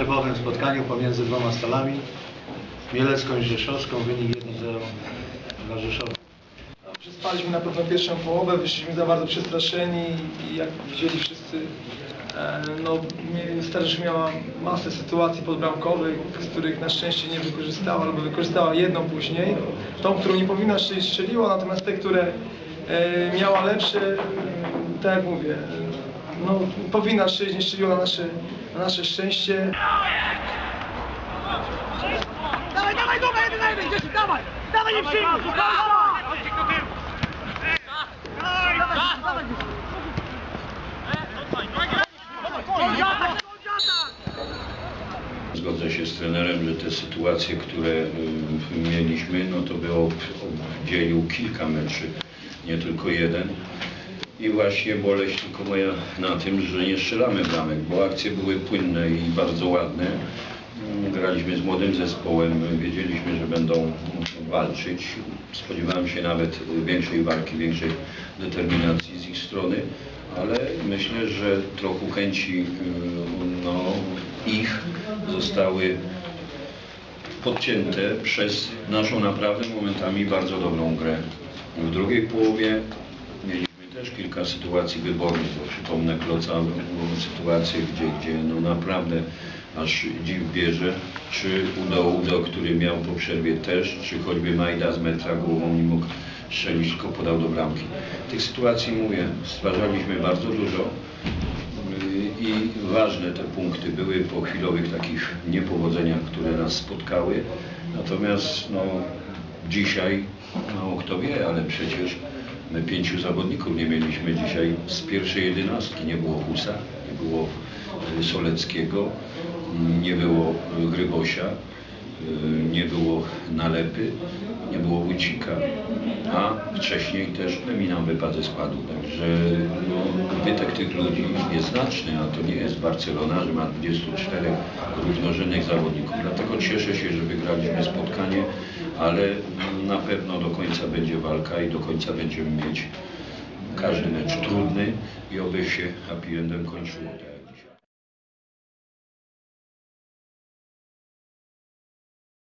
finałowym spotkaniu pomiędzy dwoma stalami. Mielecką i Rzeszowską, wynik 1-0 dla Przespaliśmy na pewno pierwszą połowę, wyszliśmy za bardzo przestraszeni i jak widzieli wszyscy, e, no, Starzysz miała masę sytuacji podbramkowych, z których na szczęście nie wykorzystała, albo wykorzystała jedną później, tą, którą nie powinna strzeliła, natomiast te, które e, miała lepsze, e, tak jak mówię, no, powinna strzelić, nie strzeliła na nasze, na nasze szczęście. Dawaj, dawaj, dawaj, dawaj! Dawaj, nie przyjmuj! Dawaj! Dawaj! Kontratak, kontratak! Zgodzę się z trenerem, że te sytuacje, które y, mieliśmy, no to było dzielił kilka meczy, nie tylko jeden. I właśnie boleść tylko moja na tym, że nie strzelamy bramek, bo akcje były płynne i bardzo ładne. Mm, Graliśmy z młodym zespołem, wiedzieliśmy, że będą walczyć. Spodziewałem się nawet większej walki, większej determinacji z ich strony, ale myślę, że trochę chęci y, no, ich zostały podcięte przez naszą naprawdę momentami bardzo dobrą grę. W drugiej połowie też kilka sytuacji wybornych, bo przypomnę Kloca, były sytuacje, gdzie, gdzie no naprawdę aż dziw bierze, czy Udo Udo, który miał po przerwie też, czy choćby Majda z metra głową nie mógł strzelić, tylko podał do bramki. Tych sytuacji, mówię, stwarzaliśmy bardzo dużo i ważne te punkty były po chwilowych takich niepowodzeniach, które nas spotkały. Natomiast no, dzisiaj, mało kto wie, ale przecież my pięciu zawodników nie mieliśmy dzisiaj z pierwszej jedenastki. Nie było Husa, nie było y, Soleckiego, nie było y, Grybosia, y, nie było Nalepy, nie było Wójcika, a wcześniej też wypadł ze składu. Także no, wytek tych ludzi jest znaczny, a to nie jest Barcelona, że ma 24 równorzędnych zawodników. Dlatego cieszę się, że wygraliśmy spotkanie, ale na pewno do końca będzie walka i do końca będziemy mieć każdy mecz trudny i oby się happy endem kończyło.